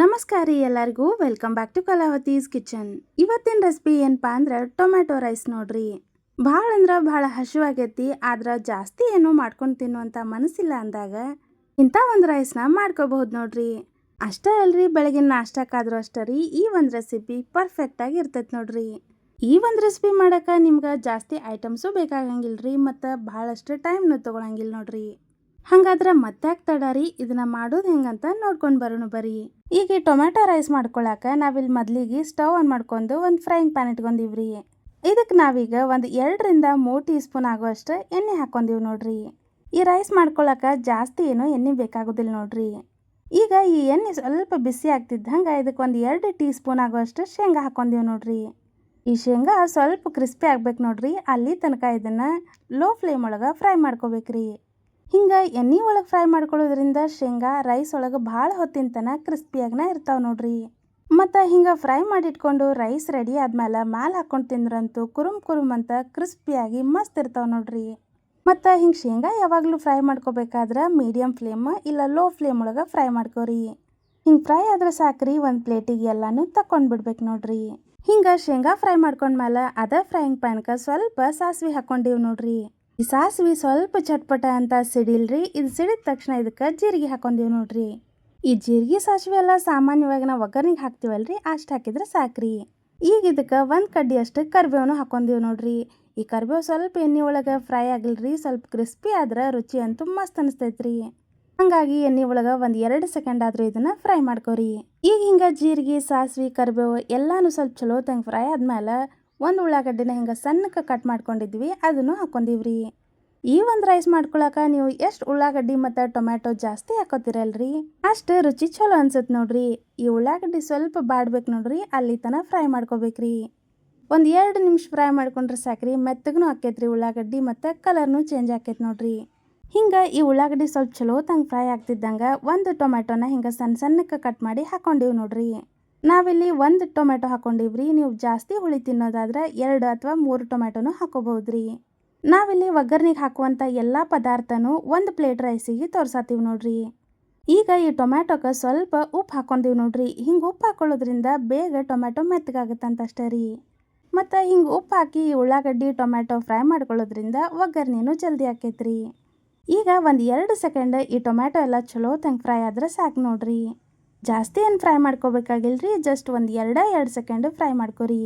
ನಮಸ್ಕಾರ ರೀ ಎಲ್ಲರಿಗೂ. Welcome back to Kalavathi's kitchen ಇವತ್ತಿನ ರೆಸಿಪಿ ಏನಪ್ಪಾ ಅಂದ್ರೆ ಟೊಮ್ಯಾಟೊ ರೈಸ್ ನೋಡ್ರಿ. ಭಾಳ ಅಂದ್ರೆ ಭಾಳ ಹಸಿವಾಗೈತಿ, ಆದ್ರೆ ಜಾಸ್ತಿ ಏನೋ ಮಾಡ್ಕೊಂಡು ತಿನ್ನುವಂಥ ಮನಸ್ಸಿಲ್ಲ ಅಂದಾಗ ಇಂಥ ಒಂದು ರೈಸ್ನ ಮಾಡ್ಕೋಬಹುದು ನೋಡ್ರಿ. ಅಷ್ಟೇ ಅಲ್ರಿ, ಬೆಳಗಿನ ನಾಷ್ಟಕ್ಕಾದ್ರೂ ಅಷ್ಟೇ ರೀ, ಈ ಒಂದು ರೆಸಿಪಿ ಪರ್ಫೆಕ್ಟಾಗಿ ಇರ್ತೈತೆ ನೋಡ್ರಿ. ಈ ಒಂದು ರೆಸಿಪಿ ಮಾಡೋಕೆ ನಿಮ್ಗೆ ಜಾಸ್ತಿ ಐಟಮ್ಸು ಬೇಕಾಗಂಗಿಲ್ಲ ರೀ ಮತ್ತು ಭಾಳಷ್ಟು ಟೈಮ್ನು ತೊಗೊಳಂಗಿಲ್ಲ ನೋಡ್ರಿ. ಹಂಗಾದ್ರೆ ತಡ ರೀ ಇದನ್ನ ಮಾಡೋದು ಹೆಂಗಂತ ನೋಡ್ಕೊಂಡು ಬರೋಣ ಬರೀ ಈಗ ಈ ಟೊಮ್ಯಾಟೊ ರೈಸ್ ಮಾಡ್ಕೊಳಕ ನಾವಿಲ್ಲಿ ಮೊದ್ಲಿಗೆ ಸ್ಟವ್ ಆನ್ ಮಾಡ್ಕೊಂಡು ಒಂದು ಫ್ರೈಯಿಂಗ್ ಪ್ಯಾನ್ ಇಟ್ಕೊಂಡಿವ್ರಿ. ಇದಕ್ಕೆ ನಾವೀಗ ಒಂದು ಎರಡರಿಂದ ಮೂರು ಟೀ ಸ್ಪೂನ್ ಆಗುವಷ್ಟು ಎಣ್ಣೆ ಹಾಕೊಂಡಿವಿ ನೋಡ್ರಿ. ಈ ರೈಸ್ ಮಾಡ್ಕೊಳಕ ಜಾಸ್ತಿ ಏನು ಎಣ್ಣೆ ಬೇಕಾಗೋದಿಲ್ಲ ನೋಡ್ರಿ. ಈಗ ಈ ಎಣ್ಣೆ ಸ್ವಲ್ಪ ಬಿಸಿ ಆಗ್ತಿದ್ದಂಗೆ ಇದಕ್ಕೆ ಒಂದು ಎರಡು ಟೀ ಸ್ಪೂನ್ ಆಗುವಷ್ಟು ಶೇಂಗಾ ಹಾಕೊಂಡಿವಿ ನೋಡ್ರಿ. ಈ ಶೇಂಗಾ ಸ್ವಲ್ಪ ಕ್ರಿಸ್ಪಿ ಆಗ್ಬೇಕು ನೋಡ್ರಿ, ಅಲ್ಲಿ ತನಕ ಇದನ್ನು ಲೋ ಫ್ಲೇಮ್ ಒಳಗೆ ಫ್ರೈ ಮಾಡ್ಕೋಬೇಕ್ರಿ. ಹಿಂಗೆ ಎಣ್ಣೆ ಒಳಗೆ ಫ್ರೈ ಮಾಡ್ಕೊಳ್ಳೋದ್ರಿಂದ ಶೇಂಗಾ, ರೈಸ್ ಒಳಗೆ ಭಾಳ ಹೊತ್ತಿನ ತನಕ ಕ್ರಿಸ್ಪಿಯಾಗಿನ ಇರ್ತಾವೆ ನೋಡ್ರಿ. ಮತ್ತು ಹಿಂಗೆ ಫ್ರೈ ಮಾಡಿಟ್ಕೊಂಡು ರೈಸ್ ರೆಡಿ ಆದ್ಮೇಲೆ ಮ್ಯಾಲೆ ಹಾಕ್ಕೊಂಡು ತಿಂದ್ರಂತೂ ಕುರುಮ್ ಕುರುಮ್ ಅಂತ ಕ್ರಿಸ್ಪಿಯಾಗಿ ಮಸ್ತ್ ಇರ್ತಾವೆ ನೋಡ್ರಿ. ಮತ್ತು ಹಿಂಗೆ ಶೇಂಗಾ ಯಾವಾಗಲೂ ಫ್ರೈ ಮಾಡ್ಕೋಬೇಕಾದ್ರೆ ಮೀಡಿಯಮ್ ಫ್ಲೇಮ್ ಇಲ್ಲ ಲೋ ಫ್ಲೇಮ್ ಒಳಗೆ ಫ್ರೈ ಮಾಡ್ಕೋರಿ. ಹಿಂಗೆ ಫ್ರೈ ಆದ್ರೆ ಸಾಕ್ರಿ ಒಂದು ಪ್ಲೇಟಿಗೆ ಎಲ್ಲನೂ ತಕೊಂಡು ಬಿಡ್ಬೇಕು ನೋಡ್ರಿ. ಹಿಂಗೆ ಶೇಂಗಾ ಫ್ರೈ ಮಾಡ್ಕೊಂಡ್ಮೇಲೆ ಅದೇ ಫ್ರೈಯಿಂಗ್ ಪ್ಯಾನ್ಗೆ ಸ್ವಲ್ಪ ಸಾಸಿವೆ ಹಾಕ್ಕೊಂಡಿವಿ ನೋಡ್ರಿ. ಈ ಸಾಸಿವೆ ಸ್ವಲ್ಪ ಚಟ್ಪಟ ಅಂತ ಸಿಡಿಲ್ರಿ, ಇದು ಸಿಡಿದ ತಕ್ಷಣ ಇದಕ್ಕೆ ಜೀರಿಗೆ ಹಾಕೊಂಡೀವಿ ನೋಡ್ರಿ. ಈ ಜೀರಿಗೆ ಸಾಸಿವೆ ಎಲ್ಲ ಸಾಮಾನ್ಯವಾಗಿ ನಾವು ಒಗ್ಗರ್ನಿಗೆ ಹಾಕ್ತೀವಲ್ರಿ, ಅಷ್ಟು ಹಾಕಿದ್ರೆ ಸಾಕ್ರಿ. ಈಗ ಇದಕ್ಕೆ ಒಂದು ಕಡ್ಡಿ ಅಷ್ಟು ಕರಿಬೇವನು ಹಾಕೊಂಡೀವಿ ನೋಡ್ರಿ. ಈ ಕರಿಬೇವು ಸ್ವಲ್ಪ ಎಣ್ಣೆ ಒಳಗೆ ಫ್ರೈ ಆಗಿಲ್ರಿ, ಸ್ವಲ್ಪ ಕ್ರಿಸ್ಪಿ ಆದ್ರೆ ರುಚಿ ಅಂತೂ ಮಸ್ತ್ ಅನಿಸ್ತೈತ್ರಿ. ಹಾಗಾಗಿ ಎಣ್ಣೆ ಒಳಗೆ ಒಂದು ಎರಡು ಸೆಕೆಂಡ್ ಆದರೂ ಇದನ್ನು ಫ್ರೈ ಮಾಡ್ಕೋರಿ. ಈಗ ಹಿಂಗೆ ಜೀರಿಗೆ, ಸಾಸಿವೆ, ಕರಿಬೇವು ಎಲ್ಲಾನು ಸ್ವಲ್ಪ ಚಲೋ ತಂಗೆ ಫ್ರೈ ಆದ್ಮೇಲೆ ಒಂದು ಉಳ್ಳಾಗಡ್ಡಿನ ಹಿಂಗೆ ಸಣ್ಣಕ್ಕೆ ಕಟ್ ಮಾಡ್ಕೊಂಡಿದ್ವಿ, ಅದನ್ನು ಹಾಕ್ಕೊಂಡಿವ್ರಿ. ಈ ಒಂದು ರೈಸ್ ಮಾಡ್ಕೊಳಕ ನೀವು ಎಷ್ಟು ಉಳ್ಳಾಗಡ್ಡಿ ಮತ್ತು ಟೊಮ್ಯಾಟೊ ಜಾಸ್ತಿ ಹಾಕೋತಿರಲ್ರಿ? ಅಷ್ಟು ರುಚಿ ಚಲೋ ಅನ್ಸುತ್ತೆ ನೋಡ್ರಿ. ಈ ಉಳ್ಳಾಗಡ್ಡಿ ಸ್ವಲ್ಪ ಬಾಡ್ಬೇಕು ನೋಡ್ರಿ, ಅಲ್ಲಿ ತನಕ ಫ್ರೈ ಮಾಡ್ಕೋಬೇಕ್ರಿ. ಒಂದು ಎರಡು ನಿಮಿಷ ಫ್ರೈ ಮಾಡ್ಕೊಂಡ್ರೆ ಸಾಕ್ರಿ ಮೆತ್ತಗೂ ಹಾಕೈತ್ರಿ ಉಳ್ಳಾಗಡ್ಡಿ ಮತ್ತು ಕಲರ್ನು ಚೇಂಜ್ ಆಕೈತೆ ನೋಡ್ರಿ. ಹಿಂಗೆ ಈ ಉಳ್ಳಾಗಡ್ಡಿ ಸ್ವಲ್ಪ ಚಲೋ ತಂಗೆ ಫ್ರೈ ಆಗ್ತಿದ್ದಂಗೆ ಒಂದು ಟೊಮೆಟೊನ ಹಿಂಗೆ ಸಣ್ಣ ಸಣ್ಣಕ್ಕೆ ಕಟ್ ಮಾಡಿ ಹಾಕೊಂಡಿವಿ ನೋಡ್ರಿ. ನಾವಿಲ್ಲಿ ಒಂದು ಟೊಮೆಟೊ ಹಾಕೊಂಡಿವ್ರಿ. ನೀವು ಜಾಸ್ತಿ ಹುಳಿ ತಿನ್ನೋದಾದ್ರೆ ಎರಡು ಅಥವಾ ಮೂರು ಟೊಮೆಟೊನು ಹಾಕೋಬಹುದ್ರಿ ನಾವಿಲ್ಲಿ ಒಗ್ಗರ್ನಿಗೆ ಹಾಕುವಂಥ ಎಲ್ಲ ಪದಾರ್ಥನೂ ಒಂದು ಪ್ಲೇಟ್ ರೈಸಿಗೆ ತೋರ್ಸಾತೀವಿ ನೋಡ್ರಿ. ಈಗ ಈ ಟೊಮ್ಯಾಟೊಕ್ಕೆ ಸ್ವಲ್ಪ ಉಪ್ಪು ಹಾಕೊಂಡಿವಿ ನೋಡ್ರಿ. ಹಿಂಗೆ ಉಪ್ಪು ಹಾಕೊಳ್ಳೋದ್ರಿಂದ ಬೇಗ ಟೊಮ್ಯಾಟೊ ಮೆತ್ತಗಾಗುತ್ತಂತ ಅಷ್ಟೇ ರೀ. ಮತ್ತು ಹಿಂಗೆ ಉಪ್ಪು ಹಾಕಿ ಉಳ್ಳಾಗಡ್ಡಿ, ಟೊಮ್ಯಾಟೊ ಫ್ರೈ ಮಾಡ್ಕೊಳ್ಳೋದ್ರಿಂದ ಒಗ್ಗರ್ನಿನೂ ಜಲ್ದಿ ಆಕೈತ್ರಿ ಈಗ ಒಂದು ಎರಡು ಸೆಕೆಂಡ್ ಈ ಟೊಮ್ಯಾಟೊ ಎಲ್ಲ ಚಲೋ ತಂಗೆ ಫ್ರೈ ಆದ್ರೆ ಸಾಕು ನೋಡ್ರಿ. ಜಾಸ್ತಿ ಏನು ಫ್ರೈ ಮಾಡ್ಕೋಬೇಕಾಗಿಲ್ರಿ? ಜಸ್ಟ್ ಒಂದು ಎರಡ, ಎರಡು ಸೆಕೆಂಡ್ ಫ್ರೈ ಮಾಡ್ಕೋರಿ.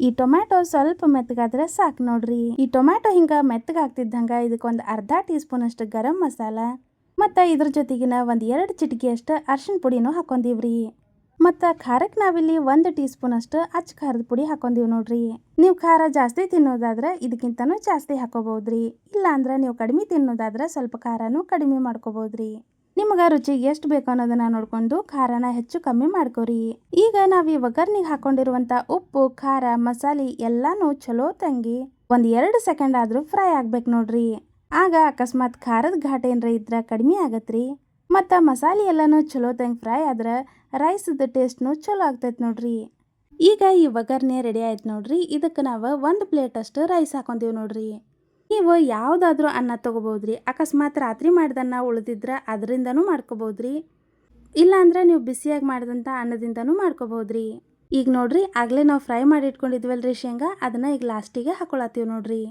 ಈ ಟೊಮ್ಯಾಟೊ ಸ್ವಲ್ಪ ಮೆತ್ತಗಾದ್ರೆ ಸಾಕು ನೋಡ್ರಿ. ಈ ಟೊಮ್ಯಾಟೊ ಹಿಂಗೆ ಮೆತ್ತಗಾಗ್ತಿದ್ದಂಗೆ ಇದಕ್ಕೆ ಒಂದು ಅರ್ಧ ಟೀ ಸ್ಪೂನ್ ಅಷ್ಟು ಗರಂ ಮಸಾಲ ಮತ್ತು ಇದ್ರ ಜೊತೆಗಿನ ಒಂದು ಎರಡು ಚಿಟಿಕೆ ಅಷ್ಟು ಅರ್ಶಿಣ ಪುಡಿನೂ ಹಾಕೊಂಡಿವ್ರಿ. ಮತ್ತು ಖಾರಕ್ಕೆ ನಾವಿಲ್ಲಿ ಒಂದು ಟೀ ಸ್ಪೂನ್ ಅಷ್ಟು ಅಚ್ಚ ಖಾರದ ಪುಡಿ ಹಾಕೊಂಡಿವಿ ನೋಡ್ರಿ. ನೀವು ಖಾರ ಜಾಸ್ತಿ ತಿನ್ನೋದಾದ್ರೆ ಇದಕ್ಕಿಂತನೂ ಜಾಸ್ತಿ ಹಾಕೋಬೋದ್ರಿ ಇಲ್ಲಾಂದ್ರೆ ನೀವು ಕಡಿಮೆ ತಿನ್ನೋದಾದ್ರೆ ಸ್ವಲ್ಪ ಖಾರನೂ ಕಡಿಮೆ ಮಾಡ್ಕೋಬಹುದ್ರಿ. ನಿಮ್ಗೆ ರುಚಿಗೆ ಎಷ್ಟು ಬೇಕು ಅನ್ನೋದನ್ನ ನೋಡ್ಕೊಂಡು ಖಾರನ ಹೆಚ್ಚು ಕಮ್ಮಿ ಮಾಡ್ಕೊರಿ. ಈಗ ನಾವು ಈ ಒಗ್ಗರ್ನಿಗೆ ಹಾಕೊಂಡಿರುವಂತ ಉಪ್ಪು, ಖಾರ, ಮಸಾಲೆ ಎಲ್ಲಾನು ಚಲೋ ತಂಗಿ. ಒಂದ್ ಎರಡು ಸೆಕೆಂಡ್ ಆದ್ರೂ ಫ್ರೈ ಆಗ್ಬೇಕು ನೋಡ್ರಿ. ಆಗ ಅಕಸ್ಮಾತ್ ಖಾರದ ಘಾಟ್ ಏನ್ರ ಇದ್ರ ಕಡಿಮೆ ಆಗತ್ರಿ. ಮತ್ತು ಮಸಾಲೆ ಎಲ್ಲಾನು ಚಲೋ ತಂಗಿ ಫ್ರೈ ಆದ್ರೆ ರೈಸದ ಟೇಸ್ಟ್ನು ಚಲೋ ಆಗ್ತೈತೆ ನೋಡ್ರಿ. ಈಗ ಈ ಒಗ್ಗರ್ಣೆ ರೆಡಿ ಆಯ್ತು ನೋಡ್ರಿ. ಇದಕ್ಕೆ ನಾವು ಒಂದು ಪ್ಲೇಟ್ ಅಷ್ಟು ರೈಸ್ ಹಾಕೊಂತೀವಿ ನೋಡ್ರಿ. ನೀವು ಯಾವುದಾದ್ರೂ ಅನ್ನ ತೊಗೋಬೋದ್ರಿ, ಅಕಸ್ಮಾತ್ ರಾತ್ರಿ ಮಾಡ್ದನ್ನ ಉಳಿದಿದ್ರೆ ಅದರಿಂದನೂ ಮಾಡ್ಕೋಬೋದ್ರಿ. ಇಲ್ಲಾಂದ್ರೆ ನೀವು ಬಿಸಿಯಾಗಿ ಮಾಡಿದಂಥ ಅನ್ನದಿಂದನೂ ಮಾಡ್ಕೋಬೋದ್ರಿ. ಈಗ ನೋಡ್ರಿ, ಆಗಲೇ ನಾವು ಫ್ರೈ ಮಾಡಿ ಇಟ್ಕೊಂಡಿದ್ವಲ್ರಿ ಶೇಂಗಾ, ಅದನ್ನು ಈಗ ಲಾಸ್ಟಿಗೆ ಹಾಕೊಳತ್ತೀವಿ ನೋಡ್ರಿ.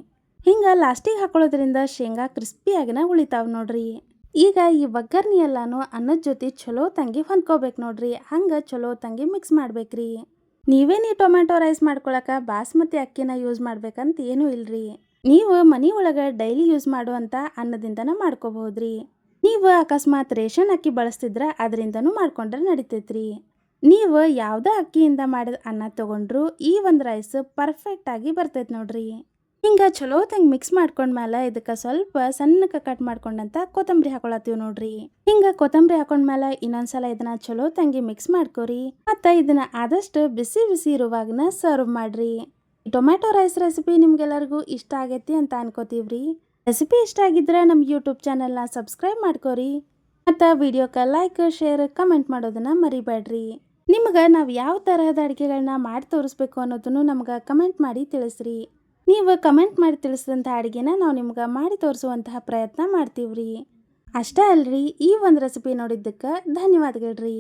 ಹಿಂಗೆ ಲಾಸ್ಟಿಗೆ ಹಾಕೊಳ್ಳೋದ್ರಿಂದ ಶೇಂಗಾ ಕ್ರಿಸ್ಪಿಯಾಗಿನ ಉಳಿತಾವೆ ನೋಡ್ರಿ. ಈಗ ಈ ಒಗ್ಗರ್ನಿ ಎಲ್ಲಾನು ಅನ್ನದ ಜೊತೆ ಚಲೋ ತಂಗಿ ಹೊಂದ್ಕೋಬೇಕು ನೋಡ್ರಿ, ಹಂಗೆ ಚಲೋ ತಂಗಿ ಮಿಕ್ಸ್ ಮಾಡ್ಬೇಕ್ರಿ. ನೀವೇನು ಈ ಟೊಮ್ಯಾಟೊ ರೈಸ್ ಮಾಡ್ಕೊಳಕ್ಕೆ ಬಾಸ್ಮತಿ ಅಕ್ಕಿನ ಯೂಸ್ ಮಾಡ್ಬೇಕಂತ ಏನೂ ಇಲ್ರಿ. ನೀವು ಮನೆ ಒಳಗೆ ಡೈಲಿ ಯೂಸ್ ಮಾಡುವಂಥ ಅನ್ನದಿಂದನೂ ಮಾಡ್ಕೋಬಹುದ್ರಿ. ನೀವು ಅಕಸ್ಮಾತ್ ರೇಷನ್ ಅಕ್ಕಿ ಬಳಸ್ತಿದ್ರೆ ಅದರಿಂದನೂ ಮಾಡ್ಕೊಂಡ್ರೆ ನಡಿತೈತ್ರಿ. ನೀವು ಯಾವುದೇ ಅಕ್ಕಿಯಿಂದ ಮಾಡಿದ ಅನ್ನ ತೊಗೊಂಡ್ರು ಈ ಒಂದು ರೈಸ್ ಪರ್ಫೆಕ್ಟಾಗಿ ಬರ್ತೈತೆ ನೋಡ್ರಿ. ಹಿಂಗೆ ಚಲೋ ತಂಗೆ ಮಿಕ್ಸ್ ಮಾಡ್ಕೊಂಡ್ಮೇಲೆ ಇದಕ್ಕೆ ಸ್ವಲ್ಪ ಸಣ್ಣಕ್ಕೆ ಕಟ್ ಮಾಡ್ಕೊಂಡಂತ ಕೊತ್ತಂಬರಿ ಹಾಕೊಳತ್ತೀವಿ ನೋಡ್ರಿ. ಹಿಂಗೆ ಕೊತ್ತಂಬರಿ ಹಾಕೊಂಡ್ಮೇಲೆ ಇನ್ನೊಂದ್ಸಲ ಇದನ್ನ ಚಲೋ ತಂಗಿ ಮಿಕ್ಸ್ ಮಾಡ್ಕೋರಿ. ಮತ್ತು ಇದನ್ನ ಆದಷ್ಟು ಬಿಸಿ ಬಿಸಿ ಇರುವಾಗನ ಸರ್ವ್ ಮಾಡ್ರಿ. ಟೊಮ್ಯಾಟೊ ರೈಸ್ ರೆಸಿಪಿ ನಿಮ್ಗೆಲ್ಲರಿಗೂ ಇಷ್ಟ ಆಗೈತಿ ಅಂತ ಅನ್ಕೋತೀವ್ರಿ. ರೆಸಿಪಿ ಇಷ್ಟ ಆಗಿದ್ರೆ ನಮ್ಮ ಯೂಟ್ಯೂಬ್ ಚಾನೆಲ್ನ ಸಬ್ಸ್ಕ್ರೈಬ್ ಮಾಡ್ಕೋರಿ. ಮತ್ತು ವಿಡಿಯೋಕ್ಕೆ ಲೈಕ್ ಶೇರ್ ಕಮೆಂಟ್ ಮಾಡೋದನ್ನು ಮರಿಬೇಡ್ರಿ. ನಿಮ್ಗೆ ನಾವು ಯಾವ ತರಹದ ಅಡುಗೆಗಳನ್ನ ಮಾಡಿ ತೋರಿಸ್ಬೇಕು ಅನ್ನೋದನ್ನು ನಮ್ಗೆ ಕಮೆಂಟ್ ಮಾಡಿ ತಿಳಿಸ್ರಿ. ನೀವು ಕಮೆಂಟ್ ಮಾಡಿ ತಿಳಿಸಿದಂಥ ಅಡುಗೆನ ನಾವು ನಿಮ್ಗೆ ಮಾಡಿ ತೋರಿಸುವಂತಹ ಪ್ರಯತ್ನ ಮಾಡ್ತೀವ್ರಿ. ಅಷ್ಟೇ ಅಲ್ರಿ ಈ ಒಂದು ರೆಸಿಪಿ ನೋಡಿದ್ದಕ್ಕೆ ಧನ್ಯವಾದಗಳ್ರಿ.